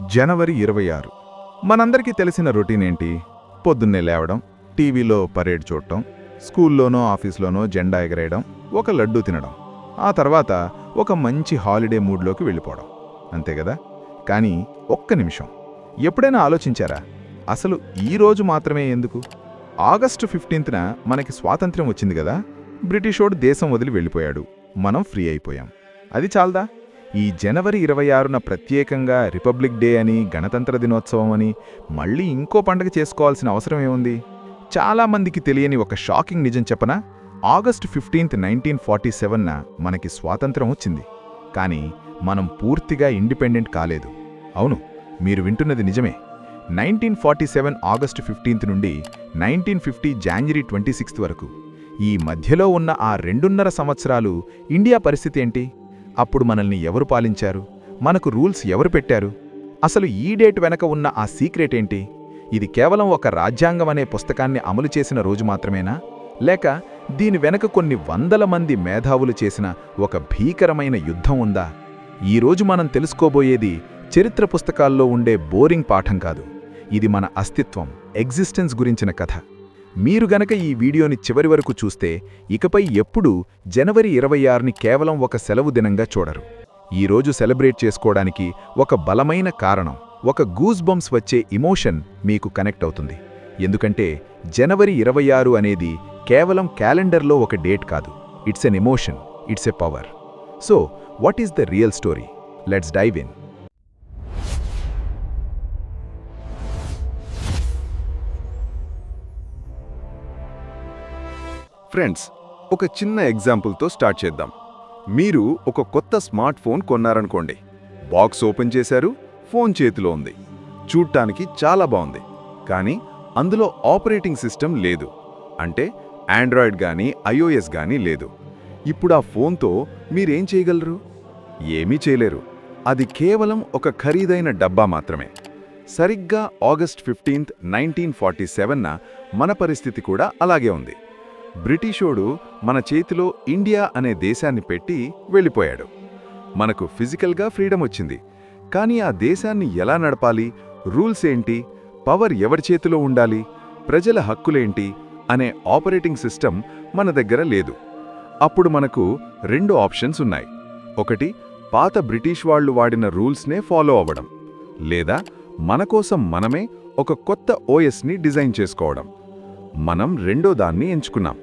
జనవరి ఇరవై ఆరు. మనందరికీ తెలిసిన రొటీన్ ఏంటి? పొద్దున్నే లేవడం టీవీలో పరేడ్ చూడటం స్కూల్లోనో ఆఫీస్లోనో జెండా ఎగరేయడం ఒక లడ్డూ తినడం ఆ తర్వాత ఒక మంచి హాలిడే మూడ్లోకి వెళ్ళిపోవడం. అంతే కదా? కానీ ఒక్క నిమిషం. ఎప్పుడైనా ఆలోచించారా? అసలు ఈ రోజు మాత్రమే ఎందుకు? ఆగస్టు ఫిఫ్టీన్త్న మనకి స్వాతంత్ర్యం వచ్చింది కదా? బ్రిటిషోడు దేశం వదిలి వెళ్ళిపోయాడు. మనం ఫ్రీ అయిపోయాం. అది చాలదా? ఈ జనవరి ఇరవై ఆరున ప్రత్యేకంగా రిపబ్లిక్ డే అని గణతంత్ర దినోత్సవం అని మళ్ళీ ఇంకో పండగ చేసుకోవాల్సిన అవసరం ఏముంది? చాలామందికి తెలియని ఒక షాకింగ్ నిజం చెప్పనా? ఆగస్టు ఫిఫ్టీన్త్ నైన్టీన్ ఫార్టీ సెవెన్న మనకి స్వాతంత్రం వచ్చింది. కానీ మనం పూర్తిగా ఇండిపెండెంట్ కాలేదు. అవును మీరు వింటున్నది నిజమే. Nineteen forty seven August fifteenth నుండి nineteen fifty January twenty sixth వరకు. ఈ మధ్యలో ఉన్న ఆ రెండున్నర సంవత్సరాలు ఇండియా పరిస్థితి ఏంటి? అప్పుడు మనల్ని ఎవరు పాలించారు? మనకు రూల్స్ ఎవరు పెట్టారు? అసలు ఈ డేట్ వెనక ఉన్న ఆ సీక్రెట్ ఏంటి? ఇది కేవలం ఒక రాజ్యాంగం అనే పుస్తకాన్ని అమలు చేసిన రోజు మాత్రమేనా? లేక దీని వెనక కొన్ని వందల మంది మేధావులు చేసిన ఒక భీకరమైన యుద్ధం ఉందా? ఈరోజు మనం తెలుసుకోబోయేది చరిత్ర పుస్తకాల్లో ఉండే బోరింగ్ పాఠం కాదు. ఇది మన అస్తిత్వం ఎగ్జిస్టెన్స్ గురించిన కథ. మీరు గనక ఈ వీడియోని చివరి వరకు చూస్తే ఇకపై ఎప్పుడూ జనవరి ఇరవై ఆరుని కేవలం ఒక సెలవు దినంగా చూడరు. ఈరోజు సెలబ్రేట్ చేసుకోవడానికి ఒక బలమైన కారణం ఒక గూస్ బంప్స్ వచ్చే ఇమోషన్ మీకు కనెక్ట్ అవుతుంది. ఎందుకంటే జనవరి ఇరవై ఆరు అనేది కేవలం క్యాలెండర్లో ఒక డేట్ కాదు. It's an emotion it's a power. So what is the real story? Let's dive in. Friends ఒక చిన్న ఎగ్జాంపుల్తో స్టార్ట్ చేద్దాం. మీరు ఒక కొత్త స్మార్ట్ ఫోన్ కొన్నారనుకోండి. బాక్స్ ఓపెన్ చేశారు ఫోన్ చేతిలో ఉంది. చూడటానికి చాలా బాగుంది. కానీ అందులో ఆపరేటింగ్ సిస్టమ్ లేదు. అంటే ఆండ్రాయిడ్ కానీ ఐఓఎస్ కానీ లేదు. ఇప్పుడు ఆ ఫోన్తో మీరేం చేయగలరు? ఏమీ చేయలేరు. అది కేవలం ఒక ఖరీదైన డబ్బా మాత్రమే. సరిగ్గా ఆగస్ట్ ఫిఫ్టీన్త్ నైన్టీన్ ఫార్టీ సెవెన్న మన పరిస్థితి కూడా అలాగే ఉంది. బ్రిటిషోడు మన చేతిలో ఇండియా అనే దేశాన్ని పెట్టి వెళ్ళిపోయాడు. మనకు ఫిజికల్గా ఫ్రీడమ్ వచ్చింది. కానీ ఆ దేశాన్ని ఎలా నడపాలి? రూల్స్ ఏంటి? పవర్ ఎవరి చేతిలో ఉండాలి? ప్రజల హక్కులేంటి? అనే ఆపరేటింగ్ సిస్టమ్ మన దగ్గర లేదు. అప్పుడు మనకు రెండు ఆప్షన్స్ ఉన్నాయి. ఒకటి పాత బ్రిటిష్ వాళ్ళు వాడిన రూల్స్నే ఫాలో అవ్వడం. లేదా మనకోసం మనమే ఒక కొత్త ఓఎస్ని డిజైన్ చేసుకోవడం. మనం రెండో దాన్ని ఎంచుకున్నాం.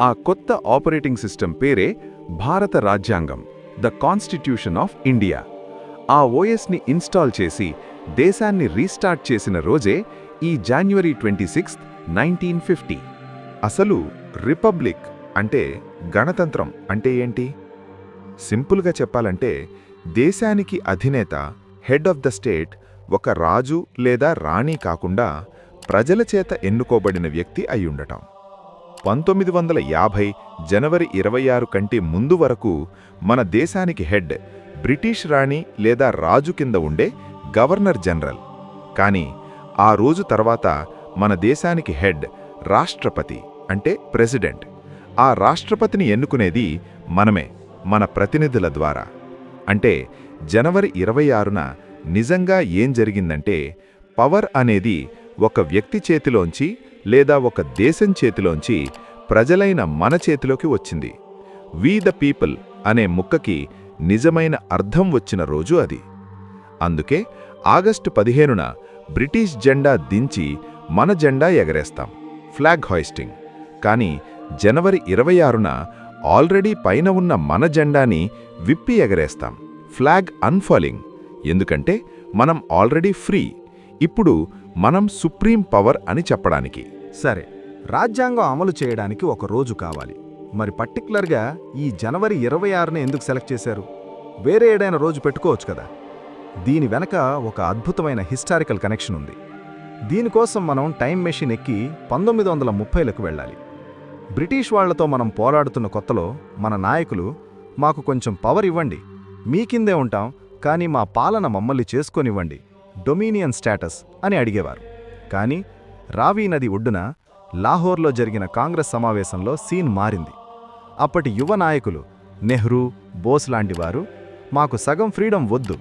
ఆ కొత్త ఆపరేటింగ్ సిస్టమ్ పేరే భారత రాజ్యాంగం ద కాన్స్టిట్యూషన్ ఆఫ్ ఇండియా. ఆ ఓఎస్ని ఇన్స్టాల్ చేసి దేశాన్ని రీస్టార్ట్ చేసిన రోజే ఈ January twenty sixth nineteen fifty అసలు రిపబ్లిక్ అంటే గణతంత్రం అంటే ఏంటి? సింపుల్గా చెప్పాలంటే దేశానికి అధినేత హెడ్ ఆఫ్ ద స్టేట్ ఒక రాజు లేదా రాణి కాకుండా ప్రజల చేత ఎన్నుకోబడిన వ్యక్తి అయ్యుండటం పంతొమ్మిది వందల యాభై జనవరి ఇరవై ఆరు కంటే ముందు వరకు మన దేశానికి హెడ్ బ్రిటిష్ రాణి లేదా రాజు కింద ఉండే గవర్నర్ జనరల్. కానీ ఆ రోజు తర్వాత మన దేశానికి హెడ్ రాష్ట్రపతి అంటే ప్రెసిడెంట్. ఆ రాష్ట్రపతిని ఎన్నుకునేది మనమే మన ప్రతినిధుల ద్వారా. అంటే జనవరి ఇరవై ఆరున నిజంగా ఏం జరిగిందంటే పవర్ అనేది ఒక వ్యక్తి చేతిలోంచి లేదా ఒక దేశం చేతిలోంచి ప్రజలైన మన చేతిలోకి వచ్చింది. వీ ద పీపుల్ అనే ముక్కకి నిజమైన అర్థం వచ్చిన రోజు అది. అందుకే ఆగస్టు పదిహేనున బ్రిటిష్ జెండా దించి మన జెండా ఎగరేస్తాం. ఫ్లాగ్ హాయిస్టింగ్ కానీ జనవరి ఇరవై ఆరున ఆల్రెడీ పైన ఉన్న మన జెండాని విప్పి ఎగరేస్తాం. ఫ్లాగ్ అన్ఫాలింగ్ ఎందుకంటే మనం ఆల్రెడీ ఫ్రీ. ఇప్పుడు మనం సుప్రీం పవర్ అని చెప్పడానికి. సరే రాజ్యాంగం అమలు చేయడానికి ఒక రోజు కావాలి. మరి పర్టికులర్గా ఈ జనవరి ఇరవై ఆరున ఎందుకు సెలెక్ట్ చేశారు? వేరే ఏడైనా రోజు పెట్టుకోవచ్చు కదా. దీని వెనక ఒక అద్భుతమైన హిస్టారికల్ కనెక్షన్ ఉంది. దీనికోసం మనం టైం మెషిన్ ఎక్కి పంతొమ్మిది వందల ముప్పైలకు వెళ్ళాలి. బ్రిటిష్ వాళ్ళతో మనం పోరాడుతున్న కొత్తలో మన నాయకులు మాకు కొంచెం పవర్ ఇవ్వండి. మీ కిందే ఉంటాం కానీ మా పాలన మమ్మల్ని చేసుకొనివ్వండి. డొమినియన్ స్టేటస్ అని అడిగేవారు. కానీ రావీ నది ఒడ్డున లాహోర్లో జరిగిన కాంగ్రెస్ సమావేశంలో సీన్ మారింది. అప్పటి యువ నాయకులు నెహ్రూ బోస్ లాంటివారు మాకు సగం ఫ్రీడమ్ వద్దు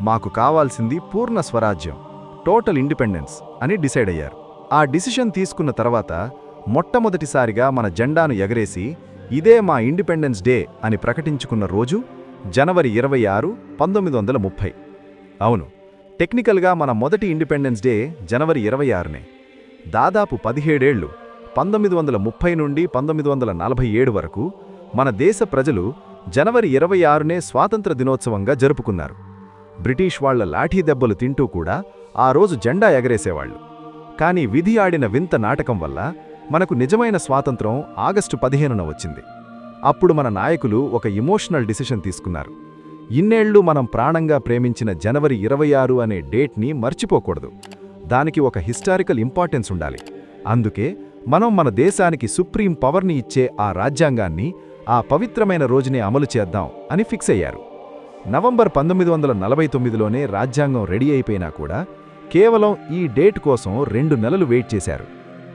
మాకు కావాల్సింది పూర్ణ స్వరాజ్యం టోటల్ ఇండిపెండెన్స్ అని డిసైడ్ అయ్యారు. ఆ డిసిషన్ తీసుకున్న తర్వాత మొట్టమొదటిసారిగా మన జెండాను ఎగరేసి ఇదే మా ఇండిపెండెన్స్ డే అని ప్రకటించుకున్న రోజు జనవరి ఇరవై ఆరు పంతొమ్మిది వందల ముప్పై. అవును టెక్నికల్గా మన మొదటి ఇండిపెండెన్స్ డే జనవరి ఇరవై ఆరునే. దాదాపు పదిహేడేళ్ళు పంతొమ్మిది వందల ముప్పై నుండి పంతొమ్మిది వందల నలభై ఏడు వరకు మన దేశ ప్రజలు జనవరి ఇరవై ఆరునే స్వాతంత్ర దినోత్సవంగా జరుపుకున్నారు. బ్రిటిష్ వాళ్ళ లాఠీ దెబ్బలు తింటూ కూడా ఆ రోజు జెండా ఎగరేసేవాళ్ళు కానీ విధి ఆడిన వింత నాటకం వల్ల మనకు నిజమైన స్వాతంత్రం ఆగస్టు పదిహేనున వచ్చింది. అప్పుడు మన నాయకులు ఒక ఇమోషనల్ డిసిషన్ తీసుకున్నారు. ఇన్నేళ్ళు మనం ప్రాణంగా ప్రేమించిన జనవరి ఇరవై ఆరు అనే డేట్ని మర్చిపోకూడదు. దానికి ఒక హిస్టారికల్ ఇంపార్టెన్స్ ఉండాలి. అందుకే మనం మన దేశానికి సుప్రీం పవర్ని ఇచ్చే ఆ రాజ్యాంగాన్ని ఆ పవిత్రమైన రోజునే అమలు చేద్దాం అని ఫిక్స్ అయ్యారు. నవంబర్ పంతొమ్మిది వందల నలభై తొమ్మిదిలోనే రాజ్యాంగం రెడీ అయిపోయినా కూడా కేవలం ఈ డేట్ కోసం రెండు నెలలు వెయిట్ చేశారు.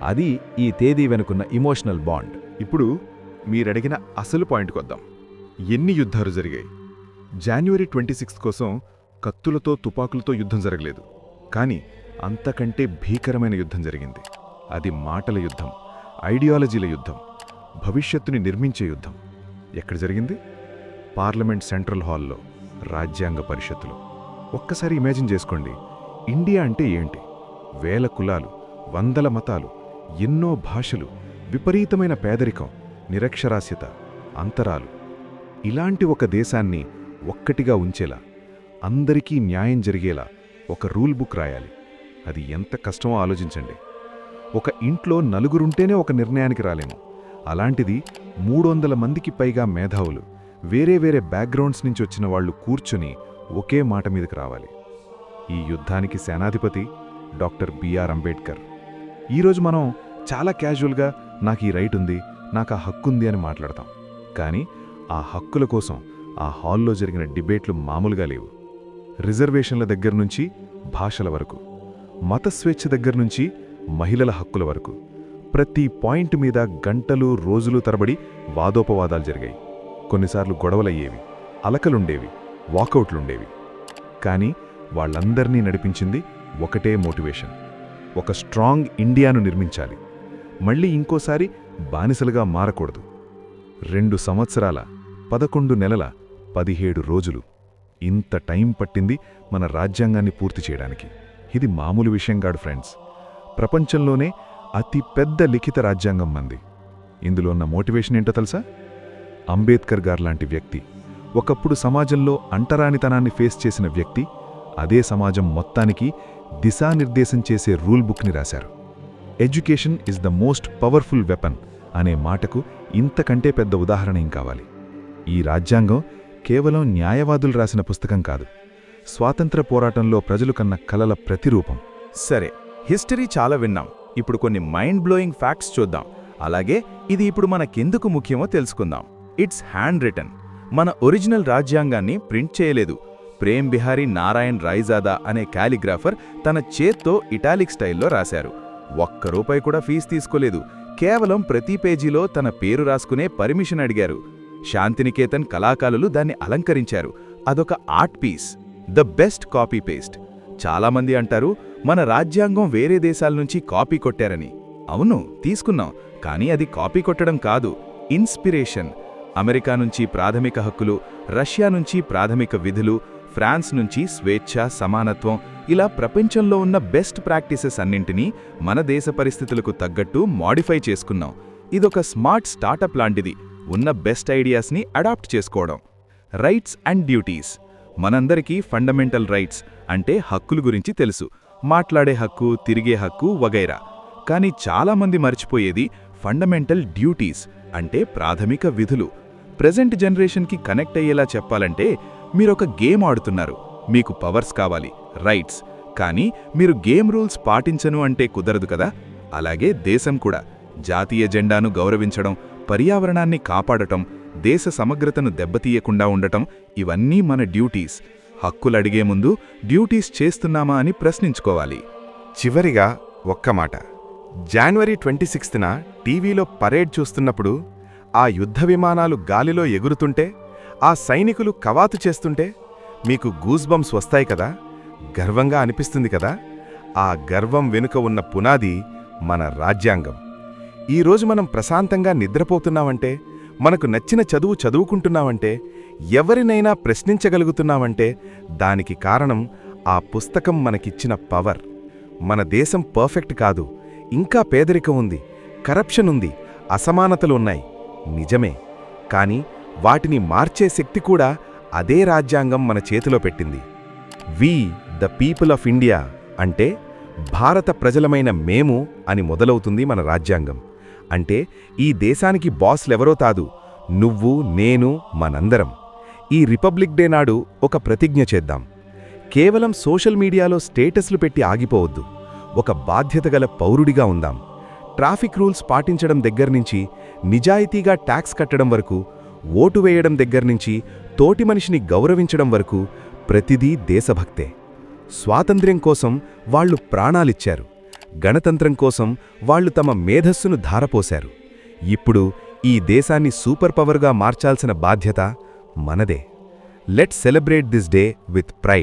అది ఈ తేదీ వెనుకున్న ఇమోషనల్ బాండ్. ఇప్పుడు మీరడిగిన అసలు పాయింట్కి వద్దాం ఎన్ని యుద్ధాలు జరిగాయి? జాన్యువరి ట్వంటీ సిక్స్త్ కోసం కత్తులతో తుపాకులతో యుద్ధం జరగలేదు. కానీ అంతకంటే భీకరమైన యుద్ధం జరిగింది. అది మాటల యుద్ధం ఐడియాలజీల యుద్ధం భవిష్యత్తుని నిర్మించే యుద్ధం. ఎక్కడ జరిగింది? పార్లమెంట్ సెంట్రల్ హాల్లో రాజ్యాంగ పరిషత్తులో. ఒక్కసారి ఇమాజిన్ చేసుకోండి. ఇండియా అంటే ఏంటి? వేల కులాలు వందల మతాలు ఎన్నో భాషలు విపరీతమైన పేదరికం నిరక్షరాస్యత అంతరాలు. ఇలాంటి ఒక దేశాన్ని ఒక్కటిగా ఉంచేలా అందరికీ న్యాయం జరిగేలా ఒక రూల్ బుక్ రాయాలి. అది ఎంత కష్టమో ఆలోచించండి. ఒక ఇంట్లో నలుగురుంటేనే ఒక నిర్ణయానికి రాలేము. అలాంటిది మూడు మందికి పైగా మేధావులు వేరే వేరే బ్యాక్గ్రౌండ్స్ నుంచి వచ్చిన వాళ్ళు కూర్చుని ఒకే మాట మీదకి రావాలి. ఈ యుద్ధానికి సేనాధిపతి డాక్టర్ బిఆర్ అంబేద్కర్ ఈరోజు మనం చాలా క్యాజువల్గా నాకు ఈ రైట్ ఉంది నాకు ఆ హక్కుంది అని మాట్లాడతాం. కానీ ఆ హక్కుల కోసం ఆ హాల్లో జరిగిన డిబేట్లు మామూలుగా లేవు. రిజర్వేషన్ల దగ్గర నుంచి భాషల వరకు మత స్వేచ్ఛ దగ్గర నుంచి మహిళల హక్కుల వరకు ప్రతి పాయింట్ మీద గంటలు రోజులు తరబడి వాదోపవాదాలు జరిగాయి. కొన్నిసార్లు గొడవలయ్యేవి అలకలుండేవి వాకౌట్లుండేవి. కానీ వాళ్ళందర్నీ నడిపించింది ఒకటే మోటివేషన్. ఒక స్ట్రాంగ్ ఇండియాను నిర్మించాలి. మళ్ళీ ఇంకోసారి బానిసలుగా మారకూడదు. రెండు సంవత్సరాల పదకొండు నెలల పదిహేడు రోజులు. ఇంత టైం పట్టింది మన రాజ్యాంగాన్ని పూర్తి చేయడానికి. ఇది మామూలు విషయం కాదు ఫ్రెండ్స్. ప్రపంచంలోనే అతి పెద్ద లిఖిత రాజ్యాంగం మంది. ఇందులో ఉన్న మోటివేషన్ ఏంటో తెలుసా? అంబేద్కర్ గారు వ్యక్తి ఒకప్పుడు సమాజంలో అంటరానితనాన్ని ఫేస్ చేసిన వ్యక్తి అదే సమాజం మొత్తానికి దిశానిర్దేశం చేసే రూల్ బుక్ని రాశారు. Education is the most powerful weapon అనే మాటకు ఇంతకంటే పెద్ద ఉదాహరణ ఏం కావాలి? ఈ రాజ్యాంగం కేవలం న్యాయవాదులు రాసిన పుస్తకం కాదు. స్వాతంత్ర పోరాటంలో ప్రజలు కన్న కలల ప్రతిరూపం. సరే హిస్టరీ చాలా విన్నాం. ఇప్పుడు కొన్ని మైండ్ బ్లోయింగ్ ఫ్యాక్ట్స్ చూద్దాం. అలాగే ఇది ఇప్పుడు మనకెందుకు ముఖ్యమో తెలుసుకుందాం. ఇట్స్ హ్యాండ్ రిటర్న్ మన ఒరిజినల్ రాజ్యాంగాన్ని ప్రింట్ చేయలేదు. ప్రేమ్ బిహారీ నారాయణ్ రైజాదా అనే క్యాలిగ్రాఫర్ తన చేత్తో ఇటాలిక్ స్టైల్లో రాశారు. ఒక్క రూపాయి కూడా ఫీజు తీసుకోలేదు. కేవలం ప్రతి పేజీలో తన పేరు రాసుకునే పర్మిషన్ అడిగారు. శాంతినికేతన్ కళాకారులు దాన్ని అలంకరించారు. అదొక art piece. The best copy paste. చాలామంది అంటారు మన రాజ్యాంగం వేరే దేశాల నుంచి కాపీ కొట్టారని. అవును తీసుకున్నాం కానీ అది కాపీ కొట్టడం కాదు. ఇన్స్పిరేషన్. అమెరికా నుంచి ప్రాథమిక హక్కులు రష్యా నుంచి ప్రాథమిక విధులు ఫ్రాన్స్ నుంచి స్వేచ్ఛ సమానత్వం ఇలా ప్రపంచంలో ఉన్న బెస్ట్ ప్రాక్టీసెస్ అన్నింటినీ మన దేశ పరిస్థితులకు తగ్గట్టు మాడిఫై చేసుకున్నాం. ఇదొక స్మార్ట్ స్టార్టప్ లాంటిది. ఉన్న బెస్ట్ ఐడియాస్ని అడాప్ట్ చేసుకోవడం. Rights and duties. మనందరికీ ఫండమెంటల్ రైట్స్ అంటే హక్కుల గురించి తెలుసు. మాట్లాడే హక్కు తిరిగే హక్కు వగైరా. కానీ చాలామంది మర్చిపోయేది ఫండమెంటల్ డ్యూటీస్ అంటే ప్రాథమిక విధులు. ప్రజెంట్ జనరేషన్కి కనెక్ట్ అయ్యేలా చెప్పాలంటే మీరొక గేమ్ ఆడుతున్నారు. మీకు పవర్స్ కావాలి రైట్స్. కానీ మీరు గేమ్ రూల్స్ పాటించను అంటే కుదరదు కదా? అలాగే దేశం కూడా. జాతీయ జెండాను గౌరవించడం పర్యావరణాన్ని కాపాడటం దేశ సమగ్రతను దెబ్బతీయకుండా ఉండటం ఇవన్నీ మన డ్యూటీస్. హక్కులడిగే ముందు డ్యూటీస్ చేస్తున్నామా అని ప్రశ్నించుకోవాలి. చివరిగా ఒక్క మాట. జాన్వరి ట్వంటీ సిక్స్త్న టీవీలో పరేడ్ చూస్తున్నప్పుడు ఆ యుద్ధ విమానాలు గాలిలో ఎగురుతుంటే ఆ సైనికులు కవాతు చేస్తుంటే మీకు గూజ్బంస్ వస్తాయి కదా? గర్వంగా అనిపిస్తుంది కదా? ఆ గర్వం వెనుక ఉన్న పునాది మన రాజ్యాంగం. ఈరోజు మనం ప్రశాంతంగా నిద్రపోతున్నామంటే మనకు నచ్చిన చదువు చదువుకుంటున్నామంటే ఎవరినైనా ప్రశ్నించగలుగుతున్నామంటే దానికి కారణం ఆ పుస్తకం మనకిచ్చిన పవర్. మన దేశం పర్ఫెక్ట్ కాదు ఇంకా పేదరికం ఉంది కరప్షన్ ఉంది అసమానతలు ఉన్నాయి. నిజమే కాని వాటిని మార్చే శక్తి కూడా అదే రాజ్యాంగం మన చేతిలో పెట్టింది. We the people of India అంటే భారత ప్రజలమైన మేము అని మొదలవుతుంది మన రాజ్యాంగం. అంటే ఈ దేశానికి బాస్లెవరో కాదు నువ్వు నేను మనందరం. ఈ రిపబ్లిక్ డే నాడు ఒక ప్రతిజ్ఞ చేద్దాం. కేవలం సోషల్ మీడియాలో స్టేటస్లు పెట్టి ఆగిపోవద్దు. ఒక బాధ్యతగల పౌరుడిగా ఉందాం. ట్రాఫిక్ రూల్స్ పాటించడం దగ్గర్నుంచి నిజాయితీగా ట్యాక్స్ కట్టడం వరకు ఓటు వేయడం దగ్గర్నుంచి తోటి మనిషిని గౌరవించడం వరకు ప్రతిదీ దేశభక్తే. స్వాతంత్ర్యం కోసం వాళ్ళు ప్రాణాలిచ్చారు. గణతంత్రం కోసం వాళ్ళు తమ మేధస్సును ధారపోశారు. ఇప్పుడు ఈ దేశాన్ని సూపర్ పవర్గా మార్చాల్సిన బాధ్యత మనదే. Let celebrate this day with pride.